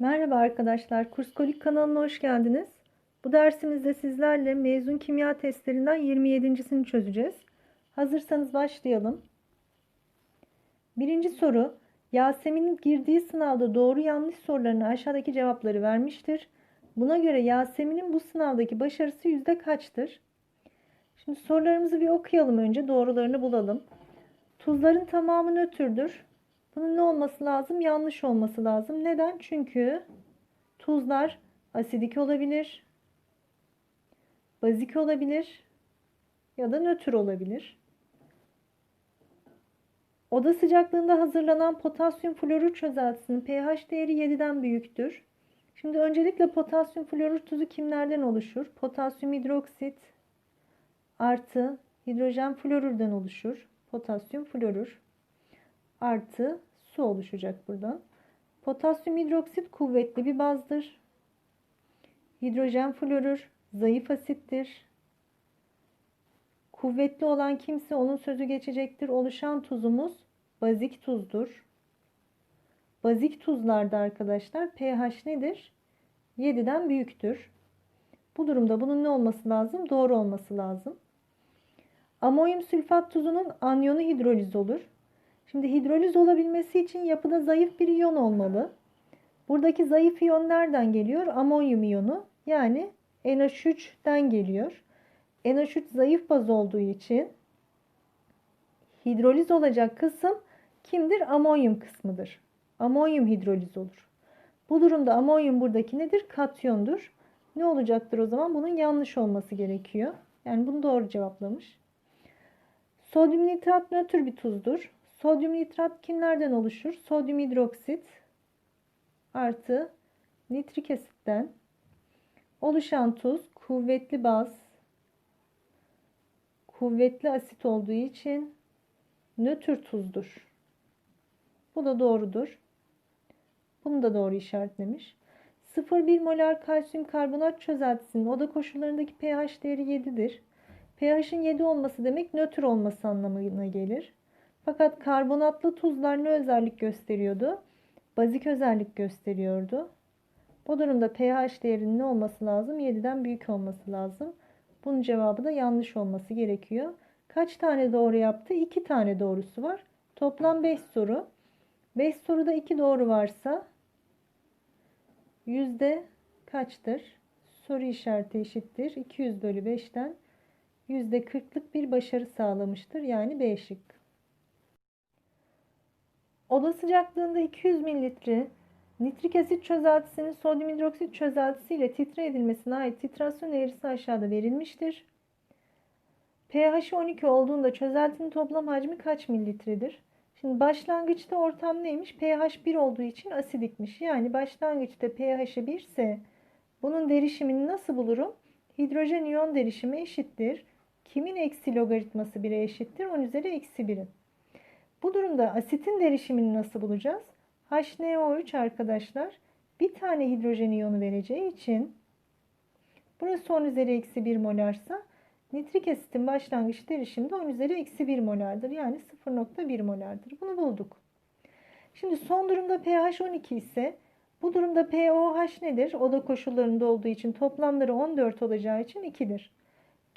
Merhaba arkadaşlar, Kurskolik kanalına hoş geldiniz. Bu dersimizde sizlerle mezun kimya testlerinden 27.sini çözeceğiz. Hazırsanız başlayalım. Birinci soru, Yasemin'in girdiği sınavda doğru yanlış sorularını aşağıdaki cevapları vermiştir. Buna göre Yasemin'in bu sınavdaki başarısı yüzde kaçtır? Şimdi sorularımızı bir okuyalım önce, doğrularını bulalım. Tuzların tamamı nötrdür. Bunun ne olması lazım? Yanlış olması lazım. Neden? Çünkü tuzlar asidik olabilir, bazik olabilir ya da nötr olabilir. Oda sıcaklığında hazırlanan potasyum florür çözeltisinin pH değeri 7'den büyüktür. Şimdi öncelikle potasyum florür tuzu kimlerden oluşur? Potasyum hidroksit artı hidrojen florürden oluşur. Potasyum florür artı su oluşacak buradan. Potasyum hidroksit kuvvetli bir bazdır. Hidrojen florür zayıf asittir. Kuvvetli olan kimse onun sözü geçecektir. Oluşan tuzumuz bazik tuzdur. Bazik tuzlarda arkadaşlar pH nedir? 7'den büyüktür. Bu durumda bunun ne olması lazım? Doğru olması lazım. Amonyum sülfat tuzunun anyonu hidroliz olur. Şimdi hidroliz olabilmesi için yapıda zayıf bir iyon olmalı. Buradaki zayıf iyon nereden geliyor? Amonyum iyonu yani NH3'ten geliyor. NH3 zayıf baz olduğu için hidroliz olacak kısım kimdir? Amonyum kısmıdır. Amonyum hidroliz olur. Bu durumda amonyum buradaki nedir? Katyondur. Ne olacaktır o zaman? Bunun yanlış olması gerekiyor. Yani bunu doğru cevaplamış. Sodyum nitrat nötr bir tuzdur. Sodyum nitrat kimlerden oluşur? Sodyum hidroksit artı nitrik asitten oluşan tuz kuvvetli baz, kuvvetli asit olduğu için nötr tuzdur. Bu da doğrudur. Bunu da doğru işaretlemiş. 0,1 molar kalsiyum karbonat çözeltisinin oda koşullarındaki pH değeri 7'dir. pH'in 7 olması demek nötr olması anlamına gelir. Fakat karbonatlı tuzlar ne özellik gösteriyordu? Bazik özellik gösteriyordu. Bu durumda pH değerinin ne olması lazım? 7'den büyük olması lazım. Bunun cevabı da yanlış olması gerekiyor. Kaç tane doğru yaptı? 2 tane doğrusu var. Toplam 5 soru. 5 soruda 2 doğru varsa yüzde kaçtır? Soru işareti eşittir. 200 bölü 5'ten yüzde 40'lık bir başarı sağlamıştır. Yani B şıkkı. Oda sıcaklığında 200 mililitre nitrik asit çözeltisinin sodyum hidroksit çözeltisi ile titre edilmesine ait titrasyon eğrisi aşağıda verilmiştir. pH 12 olduğunda çözeltinin toplam hacmi kaç mililitredir? Şimdi başlangıçta ortam neymiş? pH 1 olduğu için asidikmiş. Yani başlangıçta pH'i 1 ise bunun derişimini nasıl bulurum? Hidrojen iyon derişimi eşittir. Kimin eksi logaritması 1'e eşittir? 10 üzeri eksi 1'in. Bu durumda asitin derişimini nasıl bulacağız? HNO3 arkadaşlar bir tane hidrojen iyonu vereceği için burası 10 üzeri eksi 1 molarsa nitrik asitin başlangıç derişimi de 10 üzeri eksi 1 molardır. Yani 0.1 molardır. Bunu bulduk. Şimdi son durumda pH 12 ise bu durumda pOH nedir? Oda koşullarında olduğu için toplamları 14 olacağı için 2'dir.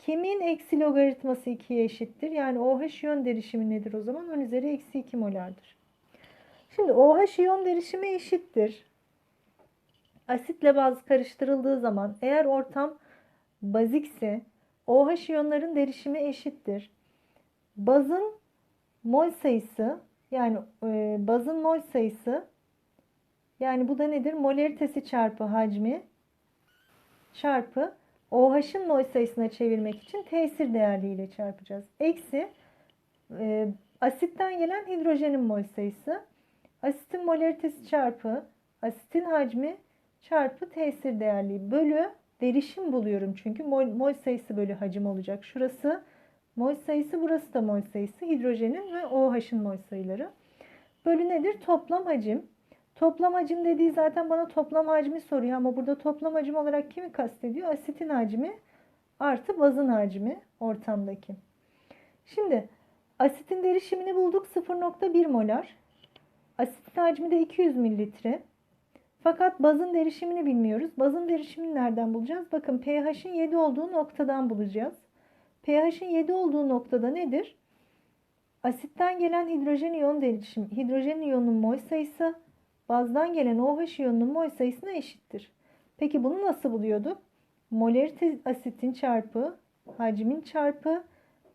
Kimin eksi logaritması 2'ye eşittir? Yani OH iyon derişimi nedir o zaman? 10 üzeri eksi 2 molardır. Şimdi OH iyon derişimi eşittir. Asitle baz karıştırıldığı zaman eğer ortam bazikse OH iyonların derişimi eşittir. Bazın mol sayısı yani e, bazın mol sayısı yani bu da nedir? Molaritesi çarpı hacmi çarpı OH'ın mol sayısına çevirmek için tesir değerliğiyle çarpacağız. Eksi e, asitten gelen hidrojenin mol sayısı. Asitin molaritesi çarpı asitin hacmi çarpı tesir değerliği bölü derişim buluyorum çünkü mol, mol sayısı bölü hacim olacak. Şurası mol sayısı burası da mol sayısı hidrojenin ve OH'ın mol sayıları. Bölü nedir? Toplam hacim. Toplam hacim dediği zaten bana toplam hacmi soruyor ama burada toplam hacim olarak kimi kastediyor? Asitin hacmi artı bazın hacmi ortamdaki. Şimdi asitin derişimini bulduk 0.1 molar. Asitin hacmi de 200 mililitre. Fakat bazın derişimini bilmiyoruz. Bazın derişimini nereden bulacağız? Bakın pH'in 7 olduğu noktadan bulacağız. pH'in 7 olduğu noktada nedir? Asitten gelen hidrojen iyon derişimi, hidrojen iyonunun mol sayısı bazdan gelen OH iyonunun mol sayısına eşittir. Peki bunu nasıl buluyorduk? Molarite asitin çarpı hacmin çarpı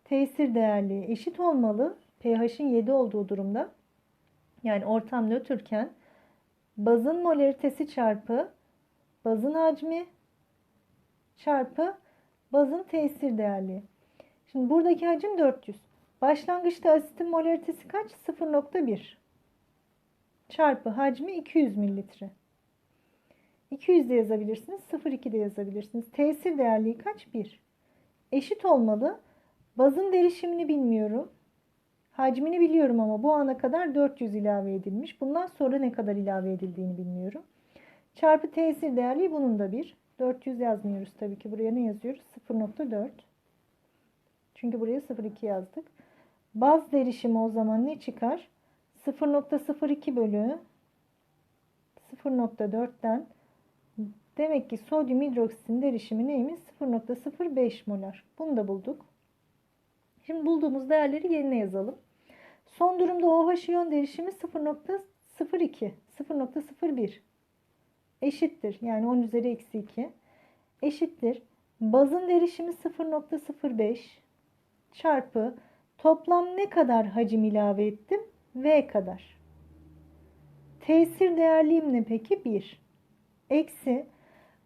tesir değerliği eşit olmalı. pH'in 7 olduğu durumda. Yani ortam nötrken bazın molaritesi çarpı bazın hacmi çarpı bazın tesir değerliği. Şimdi buradaki hacim 400. Başlangıçta asitin molaritesi kaç? 0.1 çarpı hacmi 200 mililitre. 200 de yazabilirsiniz. 0.2 de yazabilirsiniz. Tesir değerliği kaç? 1. Eşit olmalı. Bazın derişimini bilmiyorum. Hacmini biliyorum ama bu ana kadar 400 ilave edilmiş. Bundan sonra ne kadar ilave edildiğini bilmiyorum. Çarpı tesir değerliği bunun da 1. 400 yazmıyoruz tabii ki. Buraya ne yazıyoruz? 0.4. Çünkü buraya 0.2 yazdık. Baz derişimi o zaman ne çıkar? 0.02 bölü 0.4'ten demek ki sodyum hidroksitin derişimi neymiş? 0.05 molar. Bunu da bulduk. Şimdi bulduğumuz değerleri yerine yazalım. Son durumda OH iyon derişimi 0.02, 0.01 eşittir. Yani 10 üzeri eksi 2 eşittir. Bazın derişimi 0.05 çarpı toplam ne kadar hacim ilave ettim? V kadar. Tesir değerliğim ne peki? 1. Eksi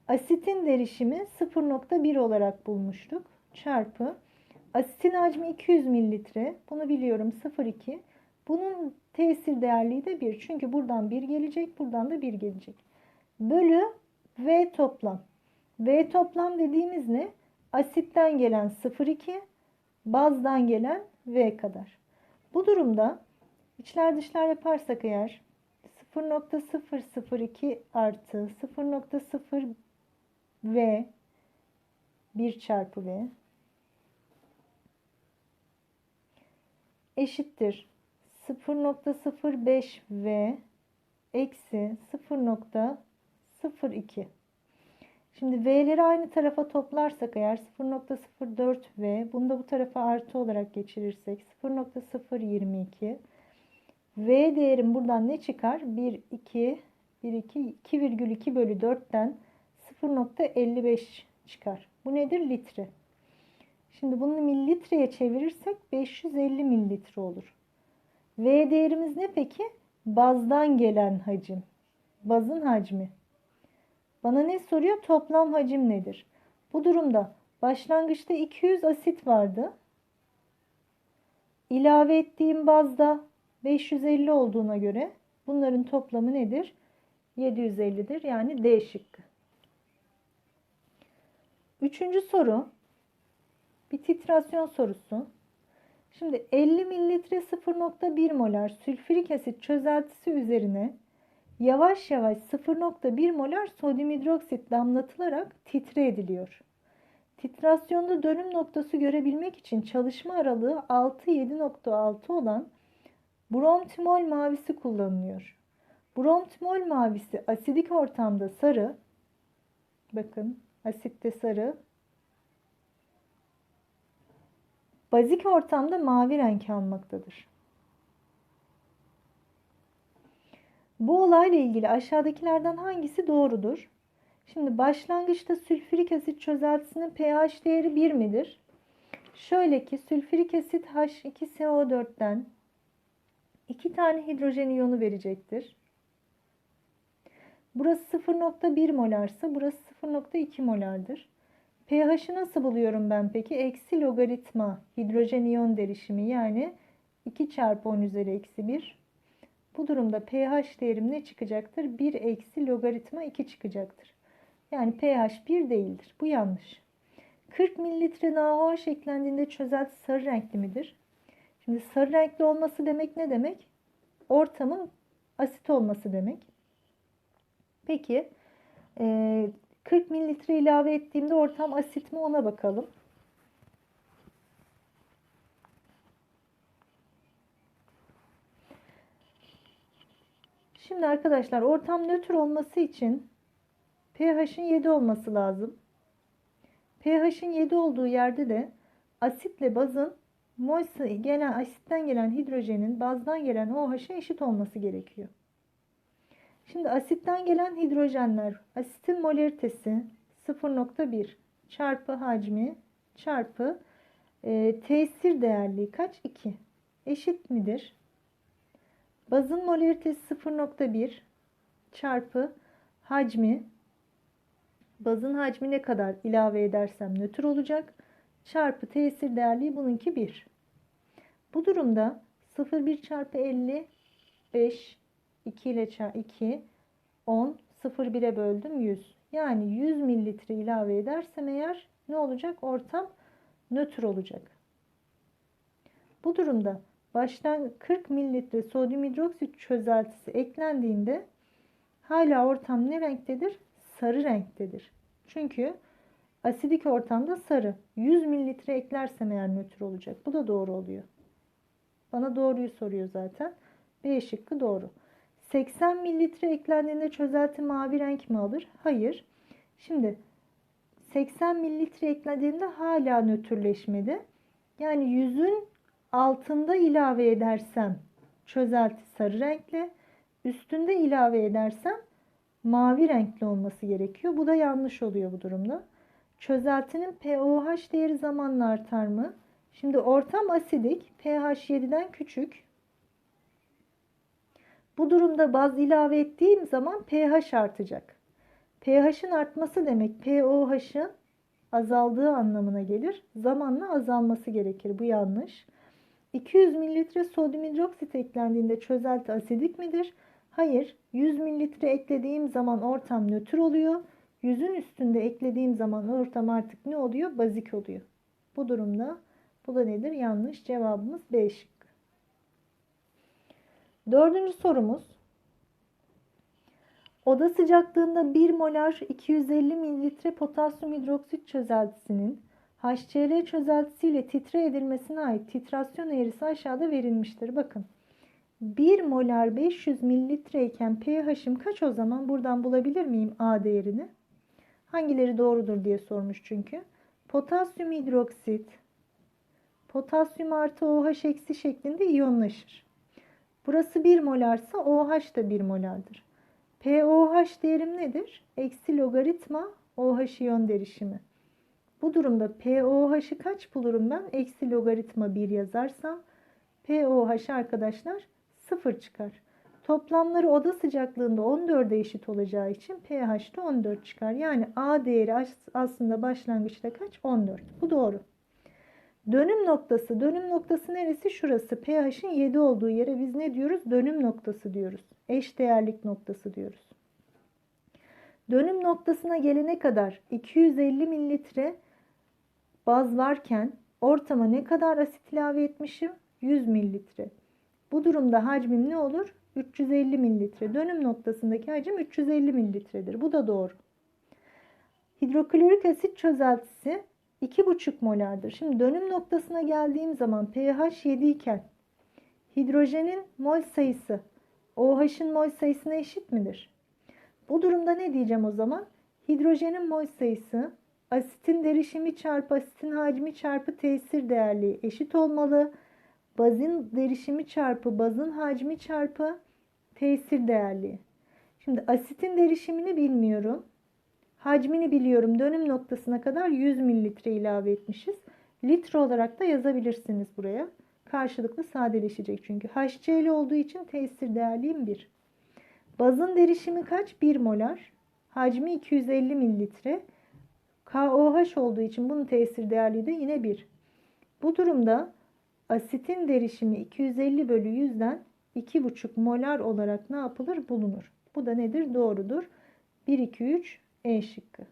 asitin derişimi 0.1 olarak bulmuştuk. Çarpı asitin hacmi 200 mililitre. Bunu biliyorum 0.2. Bunun tesir değerliği de 1. Çünkü buradan 1 gelecek. Buradan da 1 gelecek. Bölü V toplam. V toplam dediğimiz ne? Asitten gelen 0.2. Bazdan gelen V kadar. Bu durumda içler dışlar yaparsak eğer 0.002 artı 0.0 V 1 çarpı V eşittir 0.05 V eksi 0.02 Şimdi V'leri aynı tarafa toplarsak eğer 0.04 V bunu da bu tarafa artı olarak geçirirsek 0.022 V değerim buradan ne çıkar? 1, 2, 1, 2, 2,2 bölü 4'ten 0.55 çıkar. Bu nedir? Litre. Şimdi bunu mililitreye çevirirsek 550 mililitre olur. V değerimiz ne peki? Bazdan gelen hacim. Bazın hacmi. Bana ne soruyor? Toplam hacim nedir? Bu durumda başlangıçta 200 asit vardı. İlave ettiğim bazda 550 olduğuna göre bunların toplamı nedir? 750'dir. Yani D şıkkı. Üçüncü soru bir titrasyon sorusu. Şimdi 50 mililitre 0.1 molar sülfürik asit çözeltisi üzerine yavaş yavaş 0.1 molar sodyum hidroksit damlatılarak titre ediliyor. Titrasyonda dönüm noktası görebilmek için çalışma aralığı 6-7.6 olan bromtimol mavisi kullanılıyor. Bromtimol mavisi asidik ortamda sarı, bakın asitte sarı, bazik ortamda mavi renk almaktadır. Bu olayla ilgili aşağıdakilerden hangisi doğrudur? Şimdi başlangıçta sülfürik asit çözeltisinin pH değeri 1 midir? Şöyle ki sülfürik asit H2SO4'ten 2 tane hidrojen iyonu verecektir. Burası 0.1 molarsa burası 0.2 molardır. pH'i nasıl buluyorum ben peki? Eksi logaritma hidrojen iyon derişimi yani 2 çarpı 10 üzeri eksi 1 bu durumda pH değerim ne çıkacaktır? 1 eksi logaritma 2 çıkacaktır. Yani pH 1 değildir. Bu yanlış. 40 mililitre NaOH eklendiğinde çözelti sarı renkli midir? Şimdi sarı renkli olması demek ne demek? Ortamın asit olması demek. Peki 40 mililitre ilave ettiğimde ortam asit mi ona bakalım. Şimdi arkadaşlar ortam nötr olması için pH'in 7 olması lazım. pH'in 7 olduğu yerde de asitle bazın mol gelen asitten gelen hidrojenin bazdan gelen OH'a eşit olması gerekiyor. Şimdi asitten gelen hidrojenler asitin molaritesi 0.1 çarpı hacmi çarpı e, tesir değerliği kaç? 2 eşit midir? Bazın molaritesi 0.1 çarpı hacmi bazın hacmi ne kadar ilave edersem nötr olacak çarpı tesir değerliği bununki 1. Bu durumda 0,1 çarpı 50 5 2 ile çarpı 2 10 0,1'e böldüm 100. Yani 100 mililitre ilave edersem eğer ne olacak? Ortam nötr olacak. Bu durumda baştan 40 mililitre sodyum hidroksit çözeltisi eklendiğinde hala ortam ne renktedir? Sarı renktedir. Çünkü asidik ortamda sarı. 100 mililitre eklersem eğer nötr olacak. Bu da doğru oluyor. Bana doğruyu soruyor zaten. B şıkkı doğru. 80 mililitre eklendiğinde çözelti mavi renk mi alır? Hayır. Şimdi 80 mililitre eklediğimde hala nötrleşmedi. Yani 100'ün altında ilave edersem çözelti sarı renkli, üstünde ilave edersem mavi renkli olması gerekiyor. Bu da yanlış oluyor bu durumda. Çözeltinin pOH değeri zamanla artar mı? Şimdi ortam asidik, pH 7'den küçük. Bu durumda baz ilave ettiğim zaman pH artacak. pH'in artması demek pOH'ın azaldığı anlamına gelir. Zamanla azalması gerekir. Bu yanlış. 200 mililitre sodyum hidroksit eklendiğinde çözelti asidik midir? Hayır. 100 mililitre eklediğim zaman ortam nötr oluyor. 100'ün üstünde eklediğim zaman ortam artık ne oluyor? Bazik oluyor. Bu durumda bu da nedir? Yanlış. Cevabımız B şıkkı. Dördüncü sorumuz. Oda sıcaklığında 1 molar 250 mililitre potasyum hidroksit çözeltisinin HCl çözeltisiyle titre edilmesine ait titrasyon eğrisi aşağıda verilmiştir. Bakın 1 molar 500 mililitre iken pH'im kaç o zaman? Buradan bulabilir miyim A değerini? Hangileri doğrudur diye sormuş çünkü. Potasyum hidroksit potasyum artı OH eksi şeklinde iyonlaşır. Burası 1 molarsa OH da 1 molardır. pOH değerim nedir? Eksi logaritma OH iyon derişimi. Bu durumda pOH'ı kaç bulurum ben? Eksi logaritma 1 yazarsam pOH arkadaşlar 0 çıkar. Toplamları oda sıcaklığında 14'e eşit olacağı için pH de 14 çıkar. Yani A değeri aslında başlangıçta kaç? 14. Bu doğru. Dönüm noktası. Dönüm noktası neresi? Şurası. pH'in 7 olduğu yere biz ne diyoruz? Dönüm noktası diyoruz. Eş değerlik noktası diyoruz. Dönüm noktasına gelene kadar 250 mililitre baz varken ortama ne kadar asit ilave etmişim? 100 mililitre. Bu durumda hacmim ne olur? 350 mililitre. Dönüm noktasındaki hacim 350 mililitredir. Bu da doğru. Hidroklorik asit çözeltisi 2,5 molardır. Şimdi dönüm noktasına geldiğim zaman pH 7 iken hidrojenin mol sayısı OH'ın mol sayısına eşit midir? Bu durumda ne diyeceğim o zaman? Hidrojenin mol sayısı asitin derişimi çarpı asitin hacmi çarpı tesir değerliği eşit olmalı. Bazın derişimi çarpı bazın hacmi çarpı tesir değerliği. Şimdi asitin derişimini bilmiyorum. Hacmini biliyorum. Dönüm noktasına kadar 100 mililitre ilave etmişiz. Litre olarak da yazabilirsiniz buraya. Karşılıklı sadeleşecek çünkü. HCl olduğu için tesir değerliğim 1. Bazın derişimi kaç? 1 molar. Hacmi 250 mililitre. KOH olduğu için bunun tesir değerliği de yine 1. Bu durumda asitin derişimi 250 bölü 100'den 2,5 molar olarak ne yapılır? Bulunur. Bu da nedir? Doğrudur. 1, 2, 3 E şıkkı.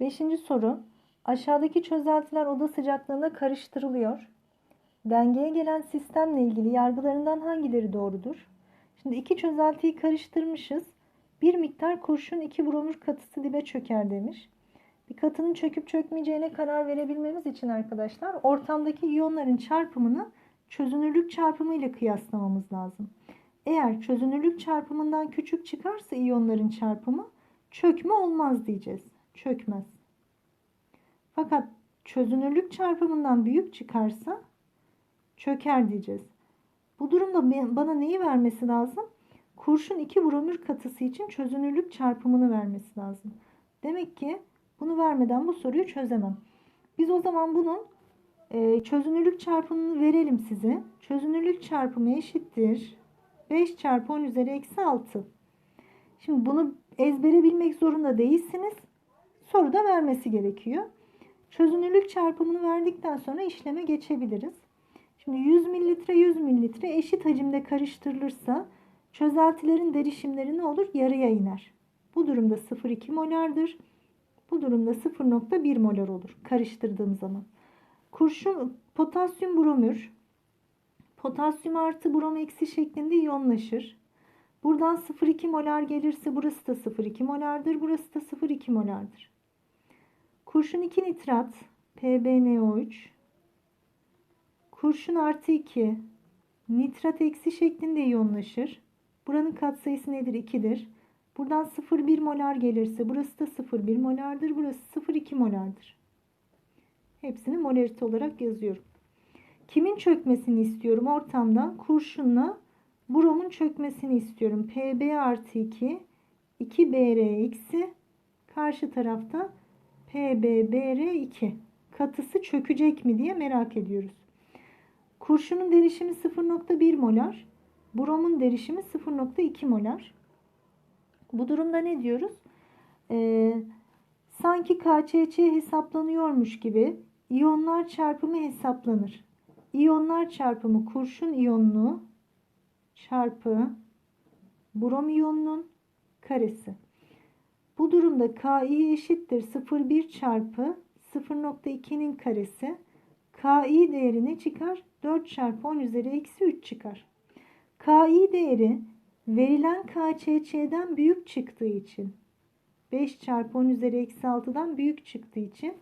Beşinci soru. Aşağıdaki çözeltiler oda sıcaklığında karıştırılıyor. Dengeye gelen sistemle ilgili yargılarından hangileri doğrudur? Şimdi iki çözeltiyi karıştırmışız. Bir miktar kurşun iki bromür katısı dibe çöker demiş. Bir katının çöküp çökmeyeceğine karar verebilmemiz için arkadaşlar ortamdaki iyonların çarpımını çözünürlük çarpımı ile kıyaslamamız lazım. Eğer çözünürlük çarpımından küçük çıkarsa iyonların çarpımı çökme olmaz diyeceğiz. Çökmez. Fakat çözünürlük çarpımından büyük çıkarsa çöker diyeceğiz. Bu durumda bana neyi vermesi lazım? Kurşun 2 bromür katısı için çözünürlük çarpımını vermesi lazım. Demek ki bunu vermeden bu soruyu çözemem. Biz o zaman bunun e, çözünürlük çarpımını verelim size. Çözünürlük çarpımı eşittir. 5 çarpı 10 üzeri eksi 6. Şimdi bunu ezbere bilmek zorunda değilsiniz. Soruda vermesi gerekiyor. Çözünürlük çarpımını verdikten sonra işleme geçebiliriz. Şimdi 100 mililitre 100 mililitre eşit hacimde karıştırılırsa çözeltilerin derişimleri ne olur? Yarıya iner. Bu durumda 0,2 molardır. Bu durumda 0,1 molar olur karıştırdığım zaman. Kurşun potasyum bromür potasyum artı brom eksi şeklinde iyonlaşır. Buradan 0,2 molar gelirse burası da 0,2 molardır. Burası da 0,2 molardır. Kurşun 2 nitrat PbNO3 kurşun artı 2 nitrat eksi şeklinde iyonlaşır. Buranın katsayısı nedir? 2'dir. Buradan 0,1 molar gelirse burası da 0,1 molardır. Burası 0,2 molardır. Hepsini molarite olarak yazıyorum. Kimin çökmesini istiyorum ortamda? Kurşunla bromun çökmesini istiyorum. Pb artı 2 2br eksi karşı tarafta PbBr2 katısı çökecek mi diye merak ediyoruz. Kurşunun derişimi 0.1 molar. Bromun derişimi 0.2 molar. Bu durumda ne diyoruz? Ee, sanki KÇÇ hesaplanıyormuş gibi iyonlar çarpımı hesaplanır. İyonlar çarpımı kurşun iyonluğu çarpı brom iyonunun karesi. Bu durumda Ki eşittir 0,1 çarpı 0.2'nin karesi. Ki değeri ne çıkar? 4 çarpı 10 üzeri eksi 3 çıkar. Ki değeri verilen KÇÇ'den büyük çıktığı için 5 çarpı 10 üzeri eksi 6'dan büyük çıktığı için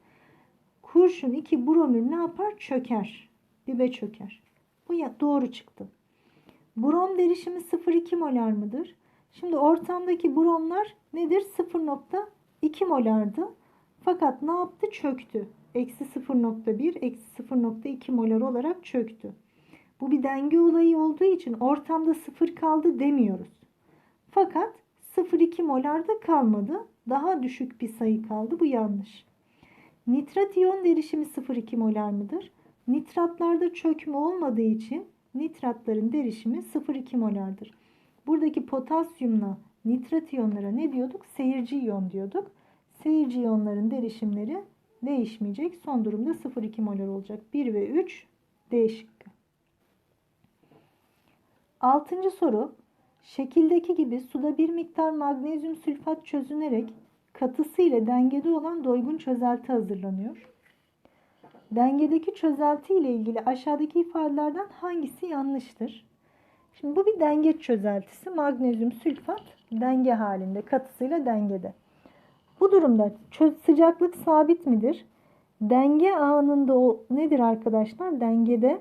kurşun 2 bromür ne yapar? Çöker. Dibe çöker. Bu ya doğru çıktı. Brom derişimi 0,2 molar mıdır? Şimdi ortamdaki bromlar nedir? 0,2 molardı. Fakat ne yaptı? Çöktü. Eksi 0,1, eksi 0,2 molar olarak çöktü. Bu bir denge olayı olduğu için ortamda 0 kaldı demiyoruz. Fakat 0,2 molar da kalmadı. Daha düşük bir sayı kaldı. Bu yanlış. Nitrat iyon derişimi 0,2 molar mıdır? Nitratlarda çökme olmadığı için nitratların derişimi 0,2 molardır. Buradaki potasyumla nitrat iyonlara ne diyorduk? Seyirci iyon diyorduk. Seyirci iyonların derişimleri değişmeyecek. Son durumda 0,2 molar olacak. 1 ve 3 D şıkkı. Altıncı soru. Şekildeki gibi suda bir miktar magnezyum sülfat çözünerek katısı ile dengede olan doygun çözelti hazırlanıyor. Dengedeki çözelti ile ilgili aşağıdaki ifadelerden hangisi yanlıştır? Şimdi bu bir denge çözeltisi. Magnezyum sülfat denge halinde, katısıyla dengede. Bu durumda sıcaklık sabit midir? Denge anında o nedir arkadaşlar? Dengede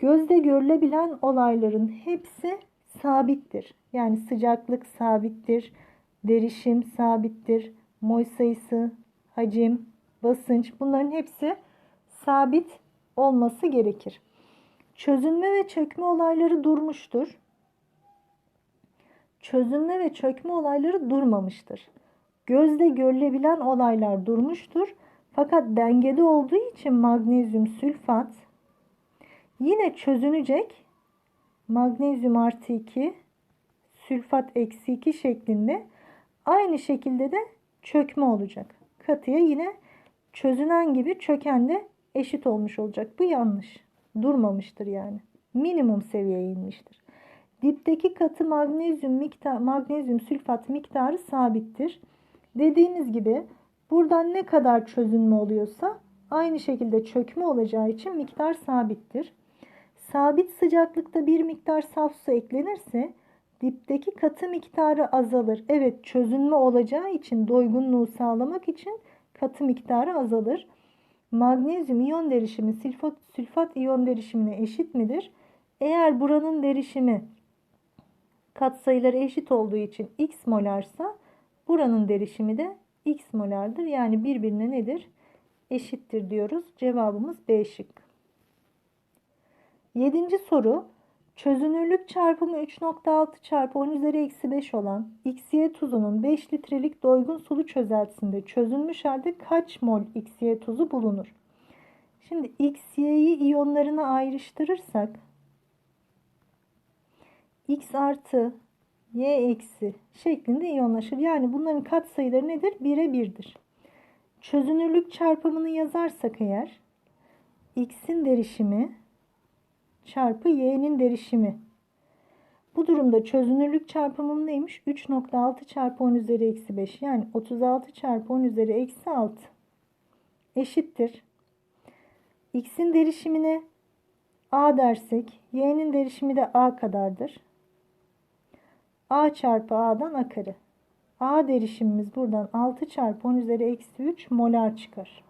gözde görülebilen olayların hepsi sabittir. Yani sıcaklık sabittir, derişim sabittir, mol sayısı, hacim, basınç bunların hepsi sabit olması gerekir. Çözünme ve çökme olayları durmuştur. Çözünme ve çökme olayları durmamıştır. Gözle görülebilen olaylar durmuştur. Fakat dengede olduğu için magnezyum sülfat yine çözünecek. Magnezyum artı 2 sülfat eksi 2 şeklinde aynı şekilde de çökme olacak. Katıya yine çözünen gibi çöken de eşit olmuş olacak. Bu yanlış. Durmamıştır yani. Minimum seviyeye inmiştir. Dipteki katı magnezyum miktar magnezyum sülfat miktarı sabittir. Dediğimiz gibi buradan ne kadar çözünme oluyorsa aynı şekilde çökme olacağı için miktar sabittir. Sabit sıcaklıkta bir miktar saf su eklenirse dipteki katı miktarı azalır. Evet çözünme olacağı için doygunluğu sağlamak için katı miktarı azalır. Magnezyum iyon derişimi sülfat, sülfat iyon derişimine eşit midir? Eğer buranın derişimi katsayıları eşit olduğu için x molarsa buranın derişimi de x molardır. Yani birbirine nedir? Eşittir diyoruz. Cevabımız B şıkkı. Yedinci soru. Çözünürlük çarpımı 3.6 çarpı 10 üzeri eksi 5 olan XY tuzunun 5 litrelik doygun sulu çözeltisinde çözülmüş halde kaç mol XY tuzu bulunur? Şimdi XY'yi iyonlarına ayrıştırırsak X artı Y eksi şeklinde iyonlaşır. Yani bunların katsayıları nedir? 1'e 1'dir. Çözünürlük çarpımını yazarsak eğer X'in derişimi çarpı y'nin derişimi. Bu durumda çözünürlük çarpımım neymiş? 3.6 çarpı 10 üzeri eksi 5. Yani 36 çarpı 10 üzeri eksi 6 eşittir. X'in derişimine A dersek y'nin derişimi de A kadardır. A çarpı A'dan A kare. A derişimimiz buradan 6 çarpı 10 üzeri eksi 3 molar çıkar.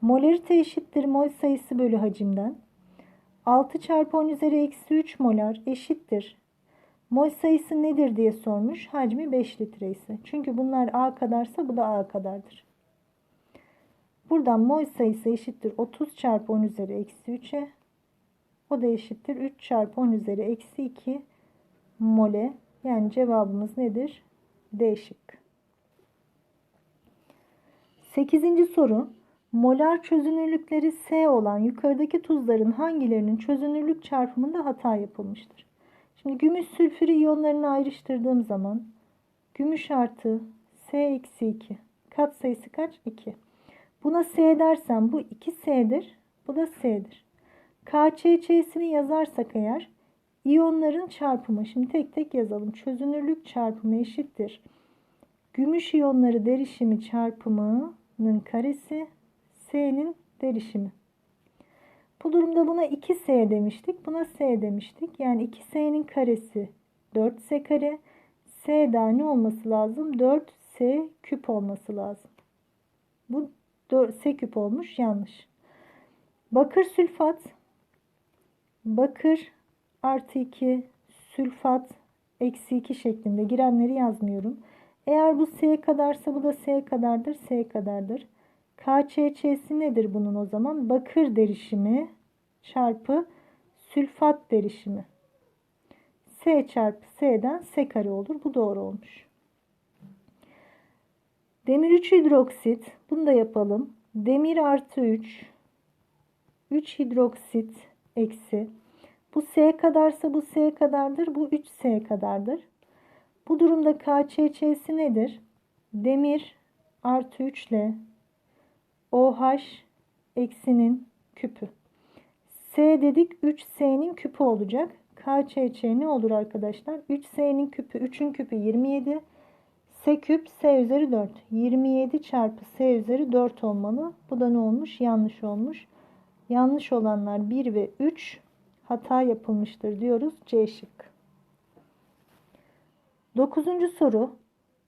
Molarite eşittir mol sayısı bölü hacimden. 6 çarpı 10 üzeri eksi 3 molar eşittir. Mol sayısı nedir diye sormuş. Hacmi 5 litre ise. Çünkü bunlar A kadarsa bu da A kadardır. Buradan mol sayısı eşittir 30 çarpı 10 üzeri eksi 3'e. O da eşittir 3 çarpı 10 üzeri eksi 2 mole. Yani cevabımız nedir? D şıkkı. 8. soru. Molar çözünürlükleri S olan yukarıdaki tuzların hangilerinin çözünürlük çarpımında hata yapılmıştır? Şimdi gümüş sülfür iyonlarını ayrıştırdığım zaman gümüş artı S eksi 2 kat sayısı kaç? 2. Buna S dersem bu 2S'dir. Bu da S'dir. KÇÇ'sini yazarsak eğer iyonların çarpımı şimdi tek tek yazalım. Çözünürlük çarpımı eşittir. Gümüş iyonları derişimi çarpımının karesi S'nin derişimi. Bu durumda buna 2S demiştik. Buna S demiştik. Yani 2S'nin karesi 4S kare. S daha ne olması lazım? 4S küp olması lazım. Bu 4S küp olmuş. Yanlış. Bakır sülfat. Bakır artı 2 sülfat eksi 2 şeklinde girenleri yazmıyorum. Eğer bu S kadarsa bu da S kadardır. S kadardır. KÇÇ'si nedir bunun o zaman? Bakır derişimi çarpı sülfat derişimi. S çarpı S'den S kare olur. Bu doğru olmuş. Demir 3 hidroksit. Bunu da yapalım. Demir artı 3. 3 hidroksit eksi. Bu S kadarsa bu S kadardır. Bu 3S kadardır. Bu durumda KÇÇ'si nedir? Demir artı 3 ile OH eksinin küpü. S dedik 3S'nin küpü olacak. KÇÇ ne olur arkadaşlar? 3S'nin küpü 3'ün küpü 27. S küp S üzeri 4. 27 çarpı S üzeri 4 olmalı. Bu da ne olmuş? Yanlış olmuş. Yanlış olanlar 1 ve 3 hata yapılmıştır diyoruz. C şık. 9. soru.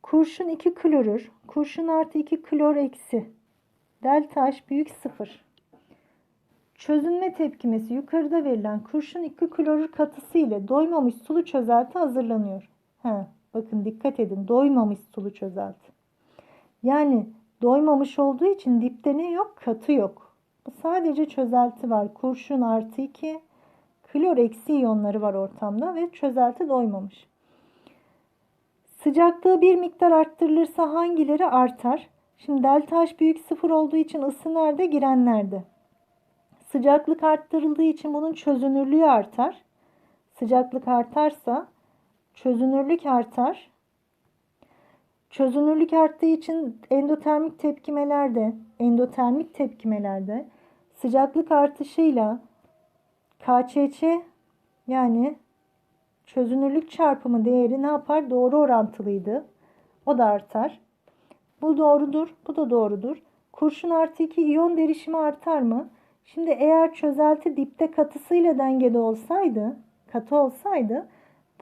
Kurşun 2 klorür. Kurşun artı 2 klor eksi. Delta H büyük 0. Çözünme tepkimesi yukarıda verilen kurşun 2 klorür katısı ile doymamış sulu çözelti hazırlanıyor. He, bakın dikkat edin doymamış sulu çözelti. Yani doymamış olduğu için dipte ne yok? Katı yok. Sadece çözelti var. Kurşun artı 2 klor eksi iyonları var ortamda ve çözelti doymamış. Sıcaklığı bir miktar arttırılırsa hangileri artar? Şimdi delta H büyük sıfır olduğu için ısı nerede? Girenlerde. Sıcaklık arttırıldığı için bunun çözünürlüğü artar. Sıcaklık artarsa çözünürlük artar. Çözünürlük arttığı için endotermik tepkimelerde, endotermik tepkimelerde sıcaklık artışıyla KÇÇ yani çözünürlük çarpımı değeri ne yapar? Doğru orantılıydı. O da artar. Bu doğrudur. Bu da doğrudur. Kurşun artı 2 iyon derişimi artar mı? Şimdi eğer çözelti dipte katısıyla dengede olsaydı, katı olsaydı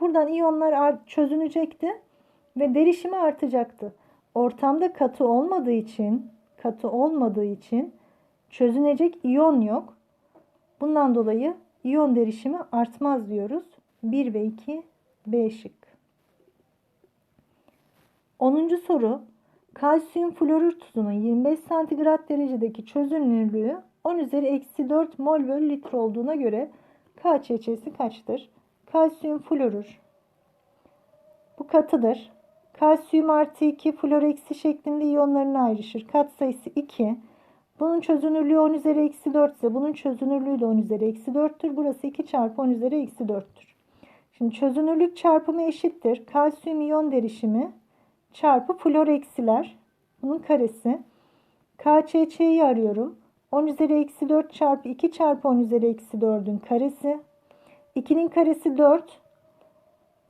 buradan iyonlar çözünecekti ve derişimi artacaktı. Ortamda katı olmadığı için, katı olmadığı için çözünecek iyon yok. Bundan dolayı iyon derişimi artmaz diyoruz. 1 ve 2 B şık. 10. soru. Kalsiyum florür tuzunun 25 santigrat derecedeki çözünürlüğü 10 üzeri eksi 4 mol bölü litre olduğuna göre KÇÇ'si kaçtır? Kalsiyum florür. Bu katıdır. Kalsiyum artı 2 flor eksi şeklinde iyonlarına ayrışır. Kat sayısı 2. Bunun çözünürlüğü 10 üzeri eksi 4 ise bunun çözünürlüğü de 10 üzeri eksi 4'tür. Burası 2 çarpı 10 üzeri eksi 4'tür. Şimdi çözünürlük çarpımı eşittir. Kalsiyum iyon derişimi çarpı flor eksiler. Bunun karesi. KÇÇ'yi arıyorum. 10 üzeri eksi 4 çarpı 2 çarpı 10 üzeri eksi 4'ün karesi. 2'nin karesi 4.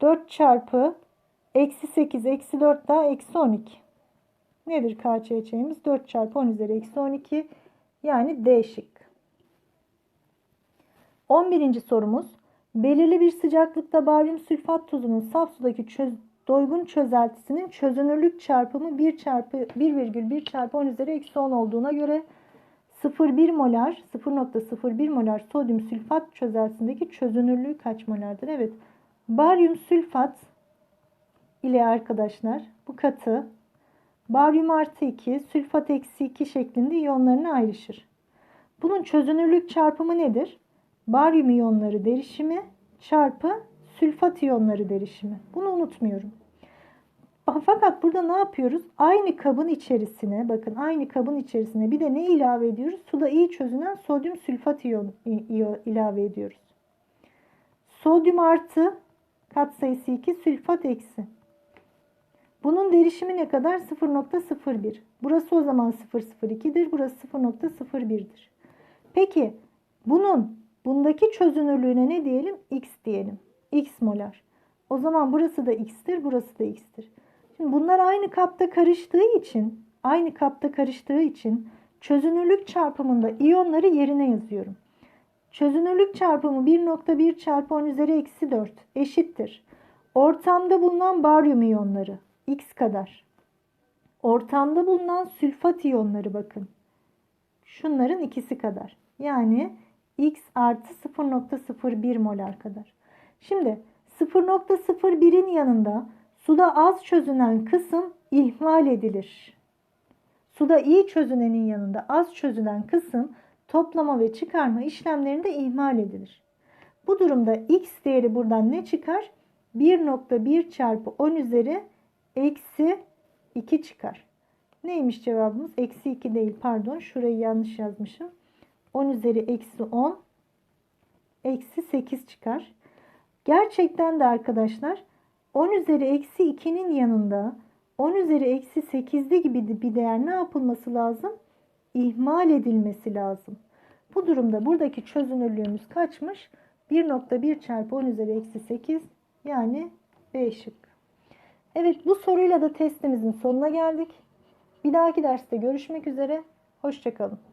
4 çarpı eksi 8 eksi 4 daha eksi 12. Nedir KÇÇ'miz? 4 çarpı 10 üzeri eksi 12. Yani D şık. 11. sorumuz. Belirli bir sıcaklıkta baryum sülfat tuzunun saf sudaki çöz, doygun çözeltisinin çözünürlük çarpımı 1 çarpı 1,1 çarpı 10 üzeri eksi 10 olduğuna göre 0,1 molar 0,01 molar sodyum sülfat çözeltisindeki çözünürlüğü kaç molardır? Evet. Baryum sülfat ile arkadaşlar bu katı baryum artı 2 sülfat eksi 2 şeklinde iyonlarına ayrışır. Bunun çözünürlük çarpımı nedir? Baryum iyonları derişimi çarpı sülfat iyonları derişimi. Bunu unutmuyorum. Fakat burada ne yapıyoruz? Aynı kabın içerisine bakın aynı kabın içerisine bir de ne ilave ediyoruz? Suda iyi çözünen sodyum sülfat iyon, iyon ilave ediyoruz. Sodyum artı katsayısı 2 sülfat eksi. Bunun derişimi ne kadar? 0.01. Burası o zaman 0.02'dir. Burası 0.01'dir. Peki bunun bundaki çözünürlüğüne ne diyelim? X diyelim. X molar. O zaman burası da X'tir, burası da X'tir. Şimdi bunlar aynı kapta karıştığı için, aynı kapta karıştığı için çözünürlük çarpımında iyonları yerine yazıyorum. Çözünürlük çarpımı 1.1 çarpı 10 üzeri eksi 4 eşittir. Ortamda bulunan baryum iyonları X kadar. Ortamda bulunan sülfat iyonları bakın. Şunların ikisi kadar. Yani X artı 0.01 molar kadar. Şimdi 0.01'in yanında suda az çözünen kısım ihmal edilir. Suda iyi çözünenin yanında az çözünen kısım toplama ve çıkarma işlemlerinde ihmal edilir. Bu durumda x değeri buradan ne çıkar? 1.1 çarpı 10 üzeri eksi 2 çıkar. Neymiş cevabımız? Eksi 2 değil pardon. Şurayı yanlış yazmışım. 10 üzeri eksi 10 eksi 8 çıkar. Gerçekten de arkadaşlar 10 üzeri eksi 2'nin yanında 10 üzeri eksi 8'de gibi bir değer ne yapılması lazım? İhmal edilmesi lazım. Bu durumda buradaki çözünürlüğümüz kaçmış? 1.1 çarpı 10 üzeri eksi 8 yani B şık. Evet bu soruyla da testimizin sonuna geldik. Bir dahaki derste görüşmek üzere. Hoşçakalın.